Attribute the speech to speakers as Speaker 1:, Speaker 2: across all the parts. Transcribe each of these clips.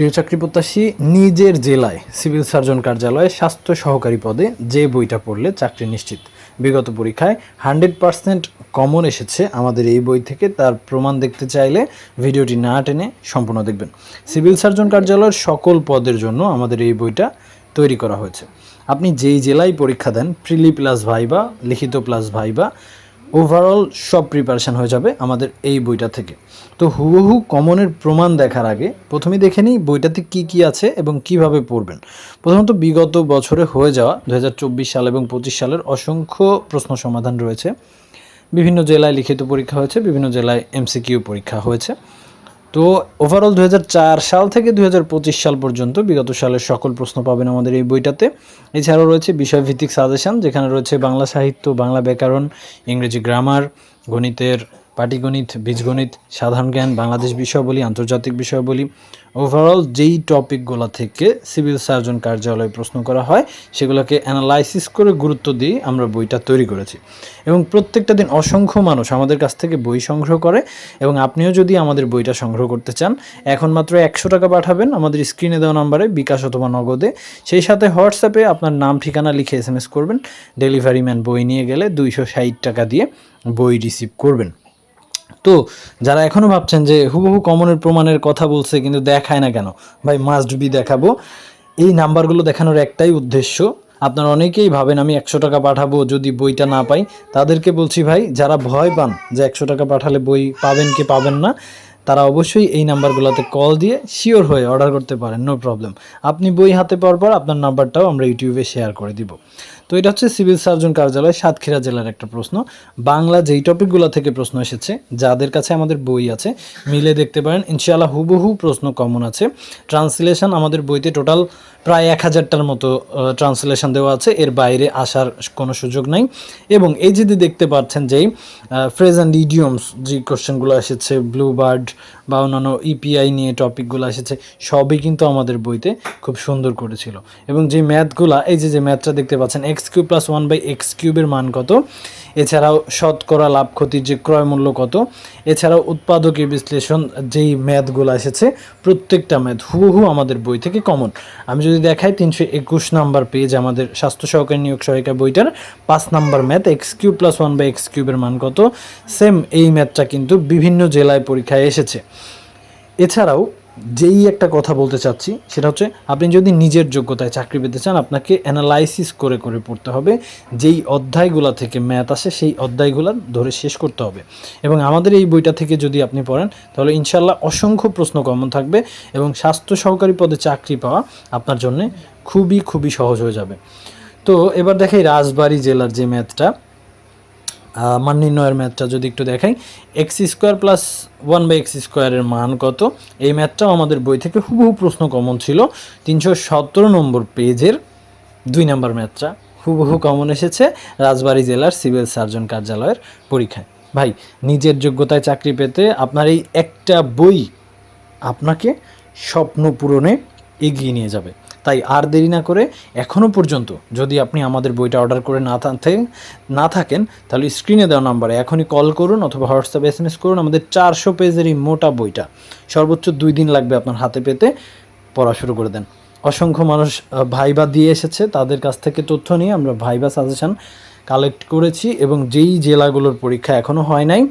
Speaker 1: প্রিয় চাকরি প্রত্যাশী, নিজের জেলায় সিভিল সার্জন কার্যালয়ে স্বাস্থ্য সহকারী পদে যে বইটা পড়লে চাকরি নিশ্চিত। বিগত পরীক্ষায় হান্ড্রেড পার্সেন্ট কমন এসেছে আমাদের এই বই থেকে। তার প্রমাণ দেখতে চাইলে ভিডিওটি না টেনে সম্পূর্ণ দেখবেন। সিভিল সার্জন কার্যালয়ের সকল পদের জন্য আমাদের এই বইটা তৈরি করা হয়েছে। আপনি যেই জেলায় পরীক্ষা দেন, প্রিলি প্লাস ভাইবা, লিখিত প্লাস ভাইবা ওভারঅল সব প্রিপারেশান হয়ে যাবে আমাদের এই বইটা থেকে। তো হুবহু কমনের প্রমাণ দেখার আগে প্রথমে দেখে নিই বইটাতে কি কি আছে এবং কীভাবে পড়বেন। প্রথমত বিগত বছরে হয়ে যাওয়া দু হাজার চব্বিশ সাল এবং পঁচিশ সালের অসংখ্য প্রশ্ন সমাধান রয়েছে। বিভিন্ন জেলায় লিখিত পরীক্ষা হয়েছে, বিভিন্ন জেলায় এমসিকিউ পরীক্ষা হয়েছে। তো ওভারঅল দু হাজার চার সাল থেকে দু হাজার পঁচিশ সাল পর্যন্ত বিগত সালের সকল প্রশ্ন পাবেন আমাদের এই বইটাতে। এছাড়াও রয়েছে বিষয়ভিত্তিক সাজেশান যেখানে রয়েছে বাংলা সাহিত্য, বাংলা ব্যাকরণ, ইংরেজি গ্রামার গণিতের পাটিগণিত, বীজগণিত, সাধারণ জ্ঞান, বাংলাদেশ বিষয়াবলী, আন্তর্জাতিক বিষয়াবলী। ওভারঅল যেই টপিকগুলো থেকে সিভিল সার্জন কার্যালয়ে প্রশ্ন করা হয়, সেগুলোকে অ্যানালাইসিস করে গুরুত্ব দিয়ে আমরা বইটা তৈরি করেছি। এবং প্রত্যেকটা দিন অসংখ্য মানুষ আমাদের কাছ থেকে বই সংগ্রহ করে এবং আপনিও যদি আমাদের বইটা সংগ্রহ করতে চান, এখন মাত্র একশো টাকা পাঠাবেন আমাদের স্ক্রিনে দেওয়া নাম্বারে, বিকাশ অথবা নগদে। সেই সাথে হোয়াটসঅ্যাপে আপনার নাম, ঠিকানা লিখে এস করবেন। ডেলিভারি ম্যান বই নিয়ে গেলে দুইশো ষাট টাকা দিয়ে বই রিসিভ করবেন। তো যারা এখনও ভাবছেন যে হুবহু কমনের প্রমাণের কথা বলছে কিন্তু দেখায় না কেন, ভাই মাস্ট বি দেখাবো। এই নাম্বারগুলো দেখানোর একটাই উদ্দেশ্য, আপনারা অনেকেই ভাবেন আমি একশো টাকা পাঠাবো যদি বইটা না পাই। তাদেরকে বলছি ভাই, যারা ভয় পান যে একশো টাকা পাঠালে বই পাবেন কি পাবেন না, তারা অবশ্যই এই নাম্বারগুলোতে কল দিয়ে শিওর হয়ে অর্ডার করতে পারেন নো প্রবলেম আপনি বই হাতে পাওয়ার পর আপনার নাম্বারটাও আমরা ইউটিউবে শেয়ার করে দিব। তো এটা হচ্ছে সিভিল সার্জন কার্যালয় সাতক্ষীরা জেলার একটা প্রশ্ন। বাংলা যেই টপিকগুলো থেকে প্রশ্ন এসেছে, যাদের কাছে আমাদের বই আছে, মিলে দেখতে পারেন। ইনশাআল্লাহ হুবহু প্রশ্ন কমন আছে। ট্রান্সলেশন আমাদের বইতে টোটাল প্রায় এক হাজারটার মতো ট্রান্সলেশন দেওয়া আছে। এর বাইরে আসার কোনো সুযোগ নাই। এবং এই যদি দেখতে পাচ্ছেন যেই ফ্রেজ অ্যান্ড ইডিয়মস যে কোশ্চেনগুলো এসেছে ব্লু বার্ড বা অন্যান্য ইপিআই নিয়ে টপিকগুলো এসেছে, সবই কিন্তু আমাদের বইতে খুব সুন্দর করেছিল। এবং যে ম্যাথগুলা এই যে যে ম্যাথটা দেখতে পাচ্ছেন x cube plus one by x কিউবের মান কত? এছাড়াও শতকরা লাভ ক্ষতির যে ক্রয় মূল্য কত? এছাড়াও উৎপাদকের বিশ্লেষণ যেই ম্যাথগুলো এসেছে, প্রত্যেকটা ম্যাথ হুবহু আমাদের বই থেকে কমন আমি যদি দেখাই, তিনশো একুশ নাম্বার পেজ আমাদের স্বাস্থ্য সহকারী নিয়োগ সহায়িকা বইটার পাঁচ number math, x cube plus one by x কিউবের মান কত? সেম এই ম্যাথটা কিন্তু বিভিন্ন জেলায় পরীক্ষায় এসেছে। এছাড়াও যেই একটা কথা বলতে চাচ্ছি, সেটা হচ্ছে আপনি যদি নিজের যোগ্যতায় চাকরি পেতে চান, আপনাকে অ্যানালাইসিস করে করে পড়তে হবে। যেই অধ্যায়গুলো থেকে ম্যাথ আসে, সেই অধ্যায়গুলো ধরে শেষ করতে হবে। এবং আমাদের এই বইটা থেকে যদি আপনি পড়েন, তাহলে ইনশাল্লাহ অসংখ্য প্রশ্ন কমন থাকবে এবং স্বাস্থ্য সহকারী পদে চাকরি পাওয়া আপনার জন্য খুবই খুবই সহজ হয়ে যাবে। তো এবার দেখাই রাজবাড়ী জেলার যে ম্যাথটা মান নির্ণয়ের ম্যাথটা যদি একটু দেখাই x square plus one by x স্কোয়ারের মান কত? এই ম্যাথটাও আমাদের বই থেকে হুবহু প্রশ্ন কমন ছিল। তিনশো সতেরো নম্বর পেজের দুই নম্বর ম্যাথটা হুবহু কমন এসেছে রাজবাড়ী জেলার সিভিল সার্জন কার্যালয়ের পরীক্ষায়। ভাই, নিজের যোগ্যতায় চাকরি পেতে আপনার এই একটা বই আপনাকে স্বপ্ন পূরণে এগিয়ে নিয়ে যাবে। তাই আর দেরি না করে এখনও পর্যন্ত যদি আপনি আমাদের বইটা অর্ডার করে না থাকেন না থাকেন, তাহলে স্ক্রিনে দেওয়া নাম্বারে এখনই কল করুন অথবা হোয়াটসঅ্যাপ এস এম এস করুন। আমাদের চারশো পেজের এই মোটা বইটা। সর্বোচ্চ দুই দিন লাগবে আপনার হাতে পেতে। পড়া শুরু করে দেন। অসংখ্য মানুষ ভাইবা দিয়ে এসেছে। তাদের কাছ থেকে তথ্য নিয়ে আমরা ভাইবা সাজেশন কালেক্ট করেছি এবং যেই জেলাগুলোর পরীক্ষা এখনও হয় নাই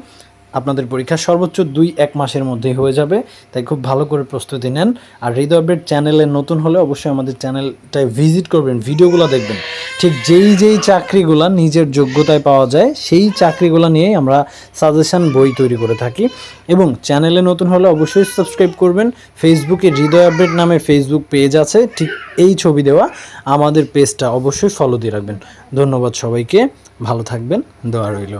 Speaker 1: আপনাদের পরীক্ষা সর্বোচ্চ দুই এক মাসের মধ্যেই হয়ে যাবে। তাই খুব ভালো করে প্রস্তুতি নেন। আর হৃদয় আপডেট চ্যানেলে নতুন হলে অবশ্যই আমাদের চ্যানেলটায় ভিজিট করবেন, ভিডিওগুলো দেখবেন। ঠিক যেই যেই চাকরিগুলো নিজের যোগ্যতায় পাওয়া যায়, সেই চাকরিগুলো নিয়েই আমরা সাজেশন বই তৈরি করে থাকি। এবং চ্যানেলে নতুন হলে অবশ্যই সাবস্ক্রাইব করবেন। ফেসবুকে হৃদয় আপডেট নামে ফেসবুক পেজ আছে, ঠিক এই ছবি দেওয়া। আমাদের পেজটা অবশ্যই ফলো দিয়ে রাখবেন। ধন্যবাদ সবাইকে। ভালো থাকবেন। দোয়া রইল।